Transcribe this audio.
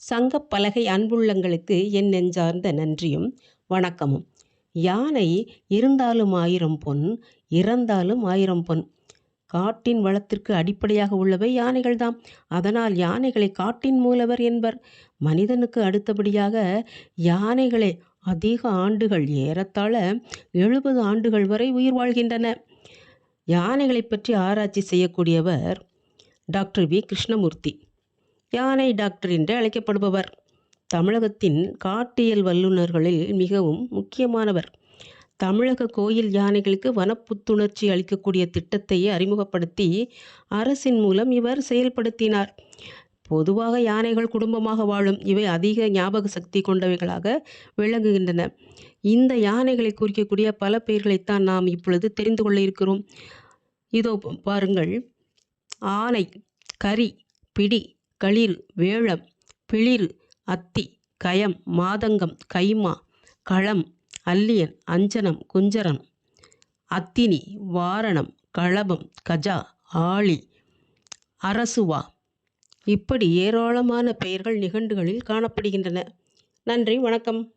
சங்கப் பலகை அன்புள்ளங்களுக்கு என் நெஞ்சார்ந்த நன்றியும் வணக்கமும். யானை இருந்தாலும் ஆயிரம் பொன் இறந்தாலும் ஆயிரம் பொன். காட்டின் வளத்திற்கு அடிப்படையாக உள்ளவை யானைகள்தாம். அதனால் யானைகளை காட்டின் மூலவர் என்பர். மனிதனுக்கு அடுத்தபடியாக யானைகளே அதிக ஆண்டுகள் ஏறத்தாழ எழுபது ஆண்டுகள் வரை உயிர் வாழ்கின்றன. யானைகளை பற்றி ஆராய்ச்சி செய்யக்கூடியவர் டாக்டர் வி. கிருஷ்ணமூர்த்தி. யானை டாக்டர் என்று அழைக்கப்படுபவர். தமிழகத்தின் காட்டியல் வல்லுநர்களில் மிகவும் முக்கியமானவர். தமிழக கோயில் யானைகளுக்கு வனப்புத்துணர்ச்சி அளிக்கக்கூடிய திட்டத்தை அறிமுகப்படுத்தி அரசின் மூலம் இவர் செயல்படுத்தினார். பொதுவாக யானைகள் குடும்பமாக வாழும் இவை அதிக ஞாபக சக்தி கொண்டவைகளாக விளங்குகின்றன. இந்த யானைகளை குறிக்கக்கூடிய பல பெயர்களைத்தான் நாம் இப்பொழுது தெரிந்து கொள்ள இருக்கிறோம். இதோ பாருங்கள். ஆனை கரி பிடி களிர் வேழம் பிளிர் அத்தி கயம் மாதங்கம் கைமா களம் அல்லியன் அஞ்சனம் குஞ்சரம் அத்தினி வாரணம் களபம் கஜா ஆளி அரசுவா. இப்படி ஏராளமான பெயர்கள் நிகண்டுகளில் காணப்படுகின்றன. நன்றி வணக்கம்.